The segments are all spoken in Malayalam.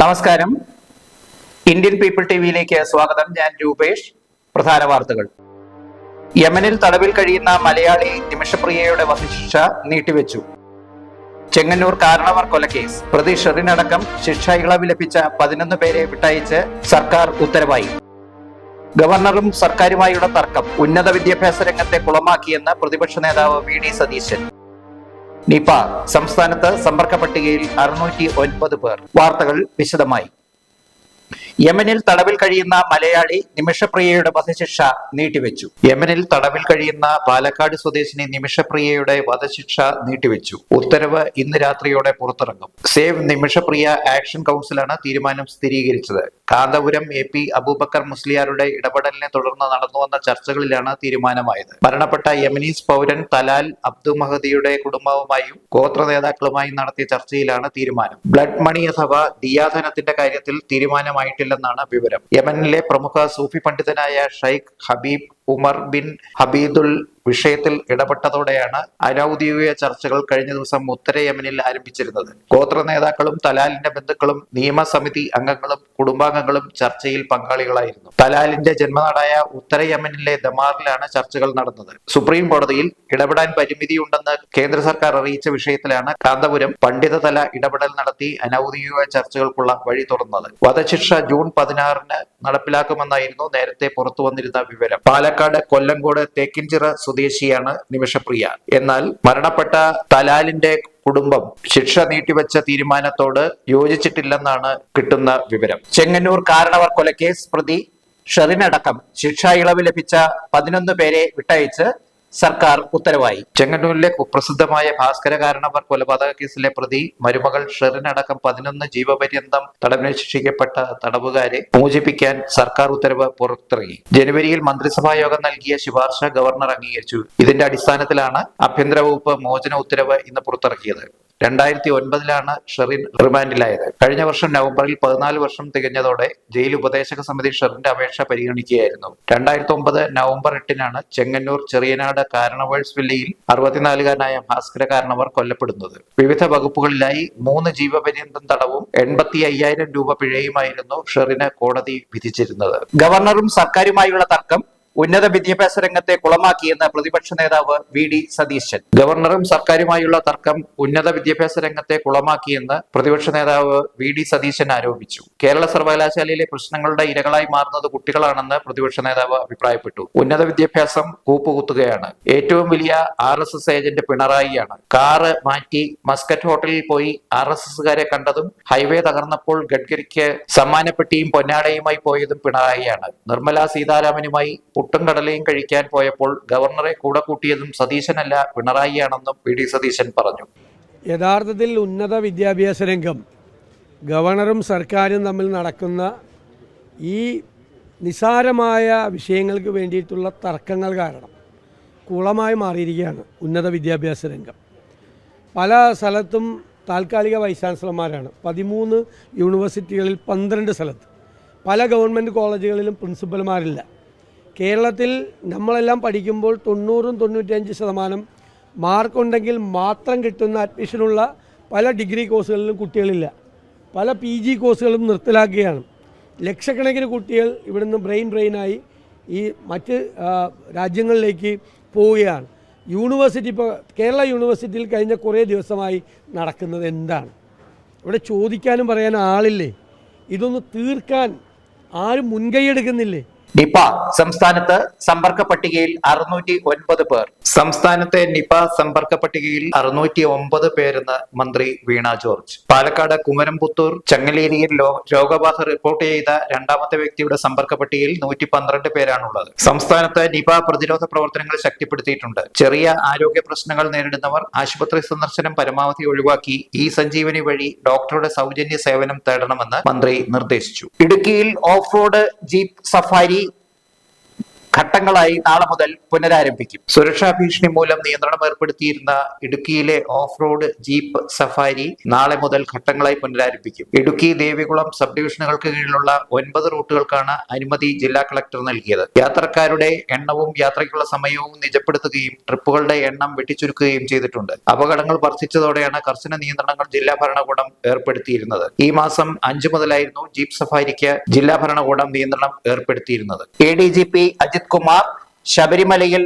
നമസ്കാരം. ഇന്ത്യൻ പീപ്പിൾ ടി വിയിലേക്ക് സ്വാഗതം. ഞാൻ രൂപേഷ്. പ്രധാന വാർത്തകൾ. യമനിൽ തടവിൽ കഴിയുന്ന മലയാളി നിമിഷപ്രിയയുടെ വധശിക്ഷ നീട്ടിവെച്ചു. ചെങ്ങന്നൂർ കാരണവർ കൊലക്കേസ് പ്രതി ഷെറിനടക്കം ശിക്ഷ ഇളവ് ലഭിച്ച പതിനൊന്ന് പേരെ വിട്ടയച്ച് സർക്കാർ ഉത്തരവായി. ഗവർണറും സർക്കാരുമായുള്ള തർക്കം ഉന്നത വിദ്യാഭ്യാസ രംഗത്തെ കുളമാക്കിയെന്ന് പ്രതിപക്ഷ നേതാവ് വി ഡി സതീശൻ. നിപ സംസ്ഥാനത്ത് സമ്പർക്ക പട്ടികയിൽ അറുന്നൂറ്റി ഒൻപത് പേർ. വാർത്തകൾ വിശദമായി. യമനിൽ തടവിൽ കഴിയുന്ന മലയാളി നിമിഷപ്രിയയുടെ വധശിക്ഷ നീട്ടിവെച്ചു. യമനിൽ തടവിൽ കഴിയുന്ന പാലക്കാട് സ്വദേശിനി നിമിഷപ്രിയയുടെ വധശിക്ഷ നീട്ടിവെച്ചു. ഉത്തരവ് ഇന്ന് രാത്രിയോടെ പുറത്തിറങ്ങും. സേവ് നിമിഷപ്രിയ ആക്ഷൻ കൗൺസിലാണ് തീരുമാനം സ്ഥിരീകരിച്ചത്. കാന്തപുരം എ പി അബൂബക്കർ മുസ്ലിയാരുടെ ഇടപെടലിനെ തുടർന്ന് നടന്നുവന്ന ചർച്ചകളിലാണ് തീരുമാനമായത്. മരണപ്പെട്ട യമനീസ് പൗരൻ തലാൽ അബ്ദു മഹദിയുടെ കുടുംബവുമായും ഗോത്ര നേതാക്കളുമായും നടത്തിയ ചർച്ചയിലാണ് തീരുമാനം. ബ്ലഡ് മണി അഥവാ ദിയാധനത്തിന്റെ കാര്യത്തിൽ തീരുമാനമായിട്ടില്ലെന്നാണ് വിവരം. യമനിലെ പ്രമുഖ സൂഫി പണ്ഡിതനായ ഷൈഖ് ഹബീബ് ഉമർ ബിൻ ഹബീദുൽ വിഷയത്തിൽ ഇടപെട്ടതോടെയാണ് അനൌദ്യോഗിക ചർച്ചകൾ കഴിഞ്ഞ ദിവസം ഉത്തരയമനിൽ ആരംഭിച്ചിരുന്നത്. ഗോത്ര നേതാക്കളും തലാലിന്റെ ബന്ധുക്കളും നിയമസമിതി അംഗങ്ങളും കുടുംബാംഗങ്ങളും ചർച്ചയിൽ പങ്കാളികളായിരുന്നു. തലാലിന്റെ ജന്മനാടായ ഉത്തരയമനിലെ ദമാറിലാണ് ചർച്ചകൾ നടന്നത്. സുപ്രീം കോടതിയിൽ ഇടപെടാൻ പരിമിതിയുണ്ടെന്ന് കേന്ദ്ര സർക്കാർ അറിയിച്ച വിഷയത്തിലാണ് കാന്തപുരം പണ്ഡിതതല ഇടപെടൽ നടത്തി അനൌദ്യോഗിക ചർച്ചകൾക്കുള്ള വഴി തുറന്നത്. വധശിക്ഷ ജൂൺ പതിനാറിന് നടപ്പിലാക്കുമെന്നായിരുന്നു നേരത്തെ പുറത്തു വന്നിരുന്ന വിവരം. പാലക്കാട് കൊല്ലങ്കോട് തേക്കിൻചിറ സ്വദേശിയാണ് നിമിഷപ്രിയ. എന്നാൽ മരണപ്പെട്ട തലാലിന്റെ കുടുംബം ശിക്ഷ നീട്ടിവെച്ച തീരുമാനത്തോട് യോജിച്ചിട്ടില്ലെന്നാണ് കിട്ടുന്ന വിവരം. ചെങ്ങന്നൂർ കാരണവർ കൊലക്കേസ് പ്രതി ഷെറിനടക്കം ശിക്ഷ ഇളവ് ലഭിച്ച പതിനൊന്ന് പേരെ വിട്ടയച്ച് സർക്കാർ ഉത്തരവായി. ചെങ്ങന്നൂരിലെ കുപ്രസിദ്ധമായ ഭാസ്കര കാരണവർ കൊലപാതക കേസിലെ പ്രതി മരുമകൾ ഷെറിനടക്കം പതിനൊന്ന് ജീവപര്യന്തം തടവിന് ശിക്ഷിക്കപ്പെട്ട തടവുകാരെ മോചിപ്പിക്കാൻ സർക്കാർ ഉത്തരവ് പുറത്തിറങ്ങി. ജനുവരിയിൽ മന്ത്രിസഭാ യോഗം നൽകിയ ശുപാർശ ഗവർണർ അംഗീകരിച്ചു. ഇതിന്റെ അടിസ്ഥാനത്തിലാണ് ആഭ്യന്തര വകുപ്പ് മോചന ഉത്തരവ് ഇന്ന് പുറത്തിറക്കിയത്. രണ്ടായിരത്തി ഒൻപതിലാണ് ഷെറിൻ റിമാൻഡിലായത്. കഴിഞ്ഞ വർഷം നവംബറിൽ പതിനാല് വർഷം തികഞ്ഞതോടെ ജയിൽ ഉപദേശക സമിതി ഷെറിന്റെ അപേക്ഷ പരിഗണിക്കുകയായിരുന്നു. രണ്ടായിരത്തി ഒമ്പത് നവംബർ എട്ടിനാണ് ചെങ്ങന്നൂർ ചെറിയനാട് കാരണവേഴ്സ് വില്ലയിൽ അറുപത്തിനാലുകാരനായ ഭാസ്കര കാരണവർ കൊല്ലപ്പെടുന്നത്. വിവിധ വകുപ്പുകളിലായി മൂന്ന് ജീവപര്യന്തം തടവും എൺപത്തി അയ്യായിരം രൂപ പിഴയുമായിരുന്നു ഷെറിന് കോടതി വിധിച്ചിരുന്നത്. ഗവർണറും സർക്കാരുമായുള്ള തർക്കം ഉന്നത വിദ്യാഭ്യാസ രംഗത്തെ കുളമാക്കിയെന്ന് പ്രതിപക്ഷ നേതാവ് വി ഡി സതീശൻ. ഗവർണറും സർക്കാരുമായുള്ള തർക്കം ഉന്നത വിദ്യാഭ്യാസ രംഗത്തെ കുളമാക്കിയെന്ന് പ്രതിപക്ഷ നേതാവ് വി ഡി സതീശൻ ആരോപിച്ചു. കേരള സർവകലാശാലയിലെ പ്രശ്നങ്ങളുടെ ഇരകളായി മാറുന്നത് കുട്ടികളാണെന്ന് പ്രതിപക്ഷ നേതാവ് അഭിപ്രായപ്പെട്ടു. ഉന്നത വിദ്യാഭ്യാസം കൂപ്പുകുത്തുകയാണ്. ഏറ്റവും വലിയ ആർ എസ് എസ് ഏജന്റ് പിണറായിയാണ്. കാറ് മാറ്റി മസ്കറ്റ് ഹോട്ടലിൽ പോയി ആർ എസ് എസുകാരെ കണ്ടതും ഹൈവേ തകർന്നപ്പോൾ ഗഡ്കരിക്ക് സമ്മാനപ്പെട്ടിയും പൊന്നാടയുമായി പോയതും പിണറായിയാണ്. നിർമ്മല സീതാരാമനുമായി പുട്ടും കടലയും കഴിക്കാൻ പോയപ്പോൾ ഗവർണറെ കൂടെ കൂട്ടിയതും സതീശനല്ല പിണറായിയാണെന്നും പി ഡി സതീശൻ പറഞ്ഞു. യഥാർത്ഥത്തിൽ ഉന്നത വിദ്യാഭ്യാസ രംഗം ഗവർണറും സർക്കാരും തമ്മിൽ നടക്കുന്ന ഈ നിസാരമായ വിഷയങ്ങൾക്ക് വേണ്ടിയിട്ടുള്ള തർക്കങ്ങൾ കാരണം കുളമായി മാറിയിരിക്കുകയാണ് ഉന്നത വിദ്യാഭ്യാസ രംഗം. പല സ്ഥലത്തും താൽക്കാലിക വൈസ് ചാൻസലർമാരാണ്. പതിമൂന്ന് യൂണിവേഴ്സിറ്റികളിൽ പന്ത്രണ്ട് സ്ഥലത്ത്. പല ഗവൺമെന്റ് കോളേജുകളിലും പ്രിൻസിപ്പൽമാരില്ല. കേരളത്തിൽ നമ്മളെല്ലാം പഠിക്കുമ്പോൾ തൊണ്ണൂറും തൊണ്ണൂറ്റഞ്ച് ശതമാനം മാർക്കുണ്ടെങ്കിൽ മാത്രം കിട്ടുന്ന അഡ്മിഷനുള്ള പല ഡിഗ്രി കോഴ്സുകളിലും കുട്ടികളില്ല. പല പി ജി കോഴ്സുകളും നിർത്തലാക്കുകയാണ്. ലക്ഷക്കണക്കിന് കുട്ടികൾ ഇവിടുന്ന് ബ്രെയിൻ ബ്രെയിനായി ഈ മറ്റ് രാജ്യങ്ങളിലേക്ക് പോവുകയാണ്. യൂണിവേഴ്സിറ്റി ഇപ്പോൾ കേരള യൂണിവേഴ്സിറ്റിയിൽ കഴിഞ്ഞ കുറേ ദിവസമായി നടക്കുന്നത് എന്താണ്? ഇവിടെ ചോദിക്കാനും പറയാനും ആളില്ലേ? ഇതൊന്ന് തീർക്കാൻ ആരും മുൻകൈയെടുക്കുന്നില്ലേ നിപ സംസ്ഥാനത്ത് സമ്പർക്ക പട്ടികയിൽ അറുന്നൂറ്റി ഒൻപത് പേർ. സംസ്ഥാനത്തെ നിപ സമ്പർക്ക പട്ടികയിൽ അറുന്നൂറ്റി ഒമ്പത് പേരെന്ന് മന്ത്രി വീണ ജോർജ്. പാലക്കാട് കുമരംപുത്തൂർ ചങ്ങലേരിയിൽ രോഗബാധ റിപ്പോർട്ട് ചെയ്ത രണ്ടാമത്തെ വ്യക്തിയുടെ സമ്പർക്ക പട്ടികയിൽ നൂറ്റി പന്ത്രണ്ട് പേരാണുള്ളത്. സംസ്ഥാനത്ത് നിപ പ്രതിരോധ പ്രവർത്തനങ്ങൾ ശക്തിപ്പെടുത്തിയിട്ടുണ്ട്. ചെറിയ ആരോഗ്യ പ്രശ്നങ്ങൾ നേരിടുന്നവർ ആശുപത്രി സന്ദർശനം പരമാവധി ഒഴിവാക്കി ഈ സഞ്ജീവനി വഴി ഡോക്ടറുടെ സൗജന്യ സേവനം തേടണമെന്ന് മന്ത്രി നിർദ്ദേശിച്ചു. ഇടുക്കിയിൽ ഓഫ് റോഡ് ജീപ്പ് സഫാരി ഘട്ടങ്ങളായി നാളെ മുതൽ പുനരാരംഭിക്കും. സുരക്ഷാ ഭീഷണി മൂലം നിയന്ത്രണം ഏർപ്പെടുത്തിയിരുന്ന ഇടുക്കിയിലെ ഓഫ് റോഡ് ജീപ്പ് സഫാരി നാളെ മുതൽ ഘട്ടങ്ങളായി പുനരാരംഭിക്കും. ഇടുക്കി ദേവികുളം സബ് ഡിവിഷനുകൾക്ക് കീഴിലുള്ള ഒൻപത് റൂട്ടുകൾക്കാണ് അനുമതി ജില്ലാ കളക്ടർ നൽകിയത്. യാത്രക്കാരുടെ എണ്ണവും യാത്രയ്ക്കുള്ള സമയവും നിജപ്പെടുത്തുകയും ട്രിപ്പുകളുടെ എണ്ണം വെട്ടിച്ചുരുക്കുകയും ചെയ്തിട്ടുണ്ട്. അപകടങ്ങൾ വർദ്ധിച്ചതോടെയാണ് കർശന നിയന്ത്രണങ്ങൾ ജില്ലാ ഭരണകൂടം ഏർപ്പെടുത്തിയിരുന്നത്. ഈ മാസം അഞ്ചു മുതലായിരുന്നു ജീപ്പ് സഫാരിക്ക് ജില്ലാ ഭരണകൂടം നിയന്ത്രണം ഏർപ്പെടുത്തിയിരുന്നത്. A D G P Ajith Kumar ശബരിമലയിൽ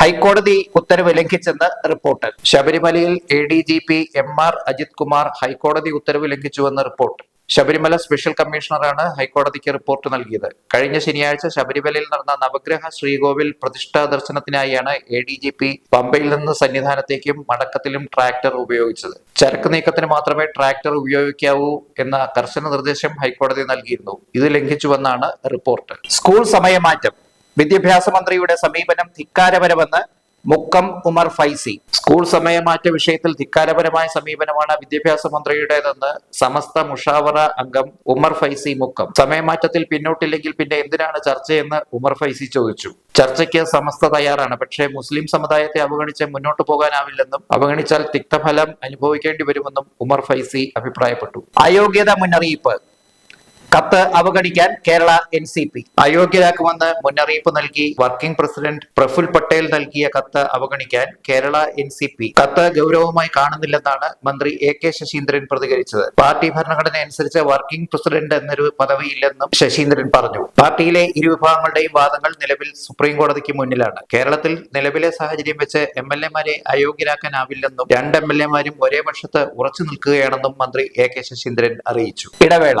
ഹൈക്കോടതി ഉത്തരവ് ലംഘിച്ചെന്ന് റിപ്പോർട്ട്. ശബരിമലയിൽ A D G P M R Ajith Kumar ഹൈക്കോടതി ഉത്തരവ് ലംഘിച്ചുവെന്ന് റിപ്പോർട്ട്. ശബരിമല സ്പെഷ്യൽ കമ്മീഷണറാണ് ഹൈക്കോടതിക്ക് റിപ്പോർട്ട് നൽകിയത്. കഴിഞ്ഞ ശനിയാഴ്ച ശബരിമലയിൽ നടന്ന നവഗ്രഹ ശ്രീകോവിൽ പ്രതിഷ്ഠാ ദർശനത്തിനായാണ് എ ഡി ജി പി പമ്പയിൽ നിന്ന് സന്നിധാനത്തേക്കും മടക്കത്തിലും ട്രാക്ടർ ഉപയോഗിച്ചത്. ചരക്ക് നീക്കത്തിന് മാത്രമേ ട്രാക്ടർ ഉപയോഗിക്കാവൂ എന്ന കർശന നിർദ്ദേശം ഹൈക്കോടതി നൽകിയിരുന്നു. ഇത് ലംഘിച്ചുവെന്നാണ് റിപ്പോർട്ട്. സ്കൂൾ സമയമാറ്റം. വിദ്യാഭ്യാസ മന്ത്രിയുടെ സമീപനം ധിക്കാരപരമെന്ന് മുക്കം ഉമർ ഫൈസി. സ്കൂൾ സമയമാറ്റ വിഷയത്തിൽ ധിക്കാരപരമായ സമീപനമാണ് വിദ്യാഭ്യാസ മന്ത്രിയുടേതെന്ന് സമസ്ത മുഷാവറ അംഗം ഉമർ ഫൈസി മുക്കം. സമയമാറ്റത്തിൽ പിന്നോട്ടില്ലെങ്കിൽ പിന്നെ എന്തിനാണ് ചർച്ചയെന്ന് ഉമർ ഫൈസി ചോദിച്ചു. ചർച്ചയ്ക്ക് സമസ്ത തയ്യാറാണ്. പക്ഷേ മുസ്ലിം സമുദായത്തെ അവഗണിച്ച് മുന്നോട്ട് പോകാനാവില്ലെന്നും അവഗണിച്ചാൽ തിക്തഫലം അനുഭവിക്കേണ്ടി വരുമെന്നും ഉമർ ഫൈസി അഭിപ്രായപ്പെട്ടു. അയോഗ്യത മുന്നറിയിപ്പ്. കത്ത് അവഗണിക്കാൻ കേരള എൻ സി പി അയോഗ്യരാക്കുമെന്ന് മുന്നറിയിപ്പ് നൽകി വർക്കിംഗ് പ്രസിഡന്റ് പ്രഫുൽ പട്ടേൽ നൽകിയ കത്ത് അവഗണിക്കാൻ കേരള എൻ സി പി കത്ത് ഗൗരവമായി കാണുന്നില്ലെന്നാണ് മന്ത്രി എ കെ ശശീന്ദ്രൻ പ്രതികരിച്ചത്. പാർട്ടി ഭരണഘടന അനുസരിച്ച് വർക്കിംഗ് പ്രസിഡന്റ് എന്നൊരു പദവിയില്ലെന്നും ശശീന്ദ്രൻ പറഞ്ഞു. പാർട്ടിയിലെ ഇരുവിഭാഗങ്ങളുടെയും വാദങ്ങൾ നിലവിൽ സുപ്രീം കോടതിക്ക് മുന്നിലാണ്. കേരളത്തിൽ നിലവിലെ സാഹചര്യം വെച്ച് എം എൽ എമാരെ അയോഗ്യരാക്കാനാവില്ലെന്നും രണ്ട് എം എൽ എമാരും ഒരേ പക്ഷത്ത് ഉറച്ചു നിൽക്കുകയാണെന്നും മന്ത്രി എ കെ ശശീന്ദ്രൻ അറിയിച്ചു. ഇടവേള.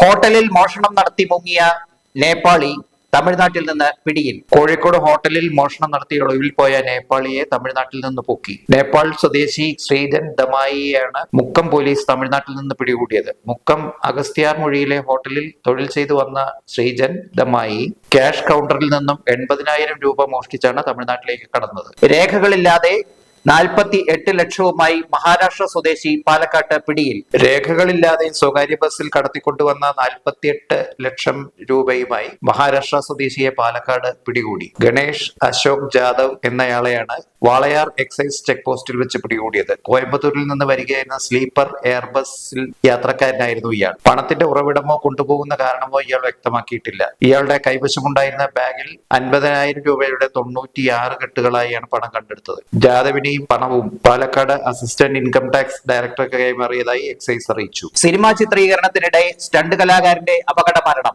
ഹോട്ടലിൽ മോഷണം നടത്തി മുങ്ങിയ നേപ്പാളി തമിഴ്നാട്ടിൽ നിന്ന് പിടിയിൽ. കോഴിക്കോട് ഹോട്ടലിൽ മോഷണം നടത്തി ഒളിവിൽ പോയ നേപ്പാളിയെ തമിഴ്നാട്ടിൽ നിന്ന് പൊക്കി. നേപ്പാൾ സ്വദേശി ശ്രീജൻ ദമായിയാണ് മുക്കം പോലീസ് തമിഴ്നാട്ടിൽ നിന്ന് പിടികൂടിയത്. മുക്കം അഗസ്ത്യാർ മൊഴിയിലെ ഹോട്ടലിൽ തൊഴിൽ ചെയ്തു വന്ന ശ്രീജൻ ദമായി ക്യാഷ് കൗണ്ടറിൽ നിന്നും എൺപതിനായിരം രൂപ മോഷ്ടിച്ചാണ് തമിഴ്നാട്ടിലേക്ക് കടന്നത്. രേഖകളില്ലാതെ നാൽപ്പത്തി എട്ട് ലക്ഷവുമായി മഹാരാഷ്ട്ര സ്വദേശി പാലക്കാട്ട് പിടിയിൽ. രേഖകളില്ലാതെ സ്വകാര്യ ബസ്സിൽ കടത്തിക്കൊണ്ടുവന്ന നാൽപ്പത്തിയെട്ട് ലക്ഷം രൂപയുമായി മഹാരാഷ്ട്ര സ്വദേശിയെ പാലക്കാട് പിടികൂടി. ഗണേഷ് അശോക് ജാദവ് എന്നയാളെയാണ് വാളയാർ എക്സൈസ് ചെക്ക് പോസ്റ്റിൽ വെച്ച് പിടികൂടിയത്. കോയമ്പത്തൂരിൽ നിന്ന് വരികയായിരുന്ന സ്ലീപ്പർ എയർ ബസ്സിൽ യാത്രക്കാരനായിരുന്നു ഇയാൾ. പണത്തിന്റെ ഉറവിടമോ കൊണ്ടുപോകുന്ന കാരണമോ ഇയാൾ വ്യക്തമാക്കിയിട്ടില്ല. ഇയാളുടെ കൈവശമുണ്ടായിരുന്ന ബാഗിൽ അൻപതിനായിരം രൂപയുടെ തൊണ്ണൂറ്റിയാറ് കെട്ടുകളായാണ് പണം കണ്ടെടുത്തത്. ജാദവിനെയും പണവും പാലക്കാട് അസിസ്റ്റന്റ് ഇൻകം ടാക്സ് ഡയറക്ടർക്ക് കൈമാറിയതായി എക്സൈസ് അറിയിച്ചു. സിനിമാ ചിത്രീകരണത്തിനിടെ സ്റ്റണ്ട് കലാകാരന്റെ അപകട മരണം.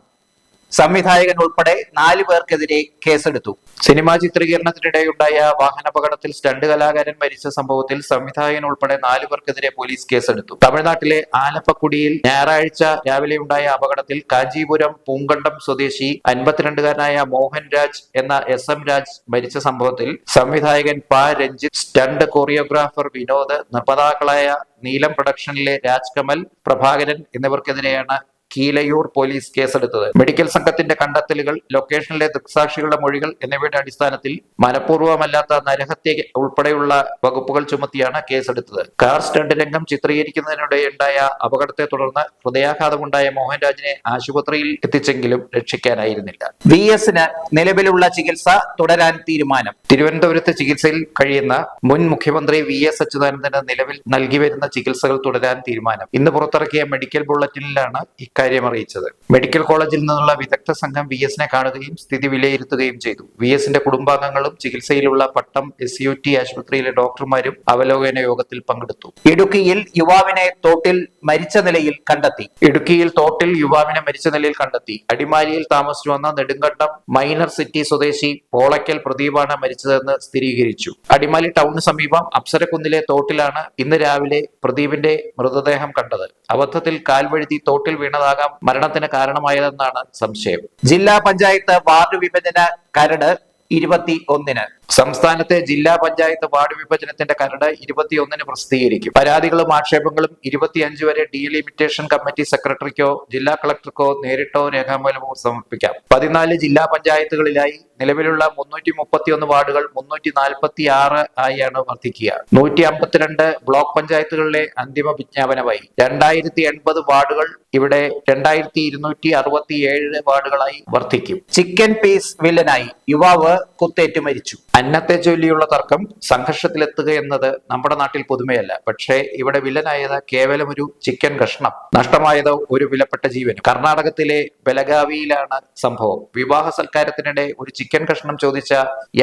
സംവിധായകൻ ഉൾപ്പെടെ നാല് പേർക്കെതിരെ കേസെടുത്തു. സിനിമാ ചിത്രീകരണത്തിനിടെയുണ്ടായ വാഹനാപകടത്തിൽ സ്റ്റണ്ട് കലാകാരൻ മരിച്ച സംഭവത്തിൽ സംവിധായകൻ ഉൾപ്പെടെ നാലു പേർക്കെതിരെ പോലീസ് കേസെടുത്തു. തമിഴ്നാട്ടിലെ ആലപ്പക്കുടിയിൽ ഞായറാഴ്ച രാവിലെ ഉണ്ടായ അപകടത്തിൽ കാഞ്ചീപുരം പൂങ്കണ്ടം സ്വദേശി അൻപത്തിരണ്ടുകാരനായ മോഹൻ രാജ് എന്ന എസ് എം രാജ് മരിച്ച സംഭവത്തിൽ സംവിധായകൻ പ രഞ്ജിത്ത് സ്റ്റണ്ട് കൊറിയോഗ്രാഫർ വിനോദ് നിർമ്മാതാക്കളായ നീലം പ്രൊഡക്ഷനിലെ രാജ്കമൽ പ്രഭാകരൻ എന്നിവർക്കെതിരെയാണ് കീലയൂർ പോലീസ് കേസെടുത്തത്. മെഡിക്കൽ സംഘത്തിന്റെ കണ്ടെത്തലുകൾ ലൊക്കേഷനിലെ ദൃക്സാക്ഷികളുടെ മൊഴികൾ എന്നിവയുടെ അടിസ്ഥാനത്തിൽ മനഃപൂർവമല്ലാത്ത നരഹത്യ ഉൾപ്പെടെയുള്ള വകുപ്പുകൾ ചുമത്തിയാണ് കേസെടുത്തത്. കാർ സ്റ്റണ്ട് രംഗം ചിത്രീകരിക്കുന്നതിനിടെ ഉണ്ടായ അപകടത്തെ തുടർന്ന് ഹൃദയാഘാതമുണ്ടായ മോഹൻരാജിനെ ആശുപത്രിയിൽ എത്തിച്ചെങ്കിലും രക്ഷിക്കാനായിരുന്നില്ല. വി എസിന് നിലവിലുള്ള ചികിത്സ തുടരാൻ തീരുമാനം. തിരുവനന്തപുരത്ത് ചികിത്സയിൽ കഴിയുന്ന മുൻ മുഖ്യമന്ത്രി വി എസ് അച്യുതാനന്ദന് നിലവിൽ നൽകി വരുന്ന ചികിത്സകൾ തുടരാൻ തീരുമാനം. ഇന്ന് പുറത്തിറക്കിയ മെഡിക്കൽ ബുള്ളറ്റിനിലാണ് ഇക്കാര്യം അറിയിച്ചത്. മെഡിക്കൽ കോളേജിൽ നിന്നുള്ള വിദഗ്ധ സംഘം വി എസിനെ കാണുകയും സ്ഥിതി വിലയിരുത്തുകയും ചെയ്തു. വി എസിന്റെ കുടുംബാംഗങ്ങളും ചികിത്സയിലുള്ള പട്ടം എസ് യു ടി ആശുപത്രിയിലെ ഡോക്ടർമാരും അവലോകന യോഗത്തിൽ പങ്കെടുത്തു. ഇടുക്കിയിൽ യുവാവിനെ തോട്ടിൽ മരിച്ച നിലയിൽ കണ്ടെത്തി. ഇടുക്കിയിൽ തോട്ടിൽ യുവാവിനെ മരിച്ച നിലയിൽ കണ്ടെത്തി. അടിമാലിയിൽ താമസിച്ചു വന്ന നെടുങ്കണ്ടം മൈനർ സിറ്റി സ്വദേശി പോളയ്ക്കൽ പ്രദീപാണ് മരിച്ചതെന്ന് സ്ഥിരീകരിച്ചു. അടിമാലി ടൗണിന് സമീപം അപ്സരക്കുന്നിലെ തോട്ടിലാണ് ഇന്ന് രാവിലെ പ്രദീപിന്റെ മൃതദേഹം കണ്ടത്. അബദ്ധത്തിൽ കാൽവഴുതി തോട്ടിൽ വീണതാകാം മരണത്തിന് കാരണമായതെന്നാണ് സംശയം. ജില്ലാ പഞ്ചായത്ത് വാർഡ് വിഭജന കരട് ഇരുപത്തി ഒന്നിന് സംസ്ഥാനത്തെ ജില്ലാ പഞ്ചായത്ത് വാർഡ് വിഭജനത്തിന്റെ കരട് ഇരുപത്തിയൊന്നിന് പ്രസിദ്ധീകരിക്കും. പരാതികളും ആക്ഷേപങ്ങളും ഇരുപത്തിയഞ്ച് വരെ ഡീലിമിറ്റേഷൻ കമ്മിറ്റി സെക്രട്ടറിക്കോ ജില്ലാ കളക്ടർക്കോ നേരിട്ടോ രേഖാമൂലമോ സമർപ്പിക്കാം. പതിനാല് ജില്ലാ പഞ്ചായത്തുകളിലായി നിലവിലുള്ള മുന്നൂറ്റി മുപ്പത്തിയൊന്ന് വാർഡുകൾ മുന്നൂറ്റി നാൽപ്പത്തി ആറ് ആയാണ് വർദ്ധിക്കുക. നൂറ്റി അമ്പത്തിരണ്ട് ബ്ലോക്ക് പഞ്ചായത്തുകളിലെ അന്തിമ വിജ്ഞാപനമായി. രണ്ടായിരത്തി എൺപത് വാർഡുകൾ ഇവിടെ രണ്ടായിരത്തി ഇരുന്നൂറ്റി അറുപത്തി ഏഴ് വാർഡുകളായി വർദ്ധിക്കും. ചിക്കൻ പീസ് വില്ലനായി യുവാവ് കുത്തേറ്റ് മരിച്ചു. അന്നത്തെ ചൊല്ലിയുള്ള തർക്കം സംഘർഷത്തിലെത്തുക എന്നത് നമ്മുടെ നാട്ടിൽ പുതുമയല്ല. പക്ഷേ ഇവിടെ വില്ലനായത് കേവലം ഒരു ചിക്കൻ കഷ്ണം. നഷ്ടമായത് ഒരു വിലപ്പെട്ട ജീവനും. കർണാടകത്തിലെ ബലഗാവിയിലാണ് സംഭവം. വിവാഹ സൽക്കാരത്തിനിടെ ഒരു ചിക്കൻ കഷ്ണം ചോദിച്ച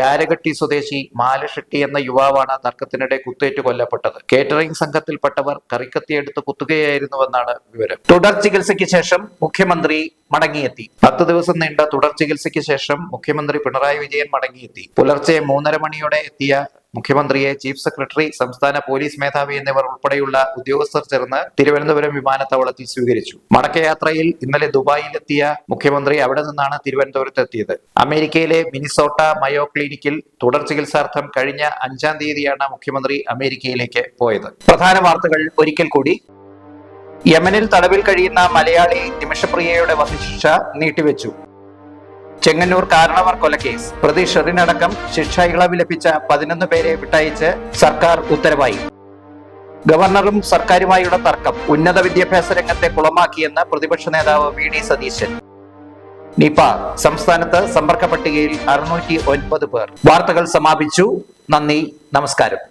യാരഗട്ടി സ്വദേശി മാലഷെട്ടി എന്ന യുവാവാണ് തർക്കത്തിനിടെ കുത്തേറ്റ് കൊല്ലപ്പെട്ടത്. കേറ്ററിംഗ് സംഘത്തിൽപ്പെട്ടവർ കറിക്കത്തിയെടുത്ത് കുത്തുകയായിരുന്നുവെന്നാണ് വിവരം. തുടർ ചികിത്സയ്ക്ക് ശേഷം മുഖ്യമന്ത്രി മടങ്ങിയെത്തി. പത്ത് ദിവസം നീണ്ട തുടർ ചികിത്സയ്ക്ക് ശേഷം മുഖ്യമന്ത്രി പിണറായി വിജയൻ മടങ്ങിയെത്തി. പുലർച്ചെ മൂന്നര മണിയോടെ എത്തിയ മുഖ്യമന്ത്രിയെ ചീഫ് സെക്രട്ടറി സംസ്ഥാന പോലീസ് മേധാവി എന്നിവർ ഉൾപ്പെടെയുള്ള ഉദ്യോഗസ്ഥർ ചേർന്ന് തിരുവനന്തപുരം വിമാനത്താവളത്തിൽ സ്വീകരിച്ചു. മടക്കയാത്രയിൽ ഇന്നലെ ദുബായിലെത്തിയ മുഖ്യമന്ത്രി അവിടെ നിന്നാണ് തിരുവനന്തപുരത്ത് എത്തിയത്. അമേരിക്കയിലെ മിനിസോട്ട മയോ ക്ലിനിക്കിൽ തുടർ ചികിത്സാർത്ഥം കഴിഞ്ഞ അഞ്ചാം തീയതിയാണ് മുഖ്യമന്ത്രി അമേരിക്കയിലേക്ക് പോയത്. പ്രധാന വാർത്തകൾ ഒരിക്കൽ കൂടി. യമനിൽ തടവിൽ കഴിയുന്ന മലയാളി നിമിഷപ്രിയയുടെ വധശിക്ഷ നീട്ടിവെച്ചു. ചെങ്ങന്നൂർ കാരണവർ കൊലക്കേസ്. പ്രതി ഷെറിനടക്കം ശിക്ഷ ഇളവ് ലഭിച്ച പതിനൊന്ന് പേരെ വിട്ടയച്ച് സർക്കാർ ഉത്തരവായി. ഗവർണറും സർക്കാരുമായുള്ള തർക്കം ഉന്നത വിദ്യാഭ്യാസ രംഗത്തെ കുളമാക്കിയെന്ന് പ്രതിപക്ഷ നേതാവ് വി ഡി സതീശൻ. നിപ സംസ്ഥാനത്ത് സമ്പർക്ക പട്ടികയിൽ അറുന്നൂറ്റി ഒൻപത് പേർ. വാർത്തകൾ സമാപിച്ചു. നന്ദി നമസ്കാരം.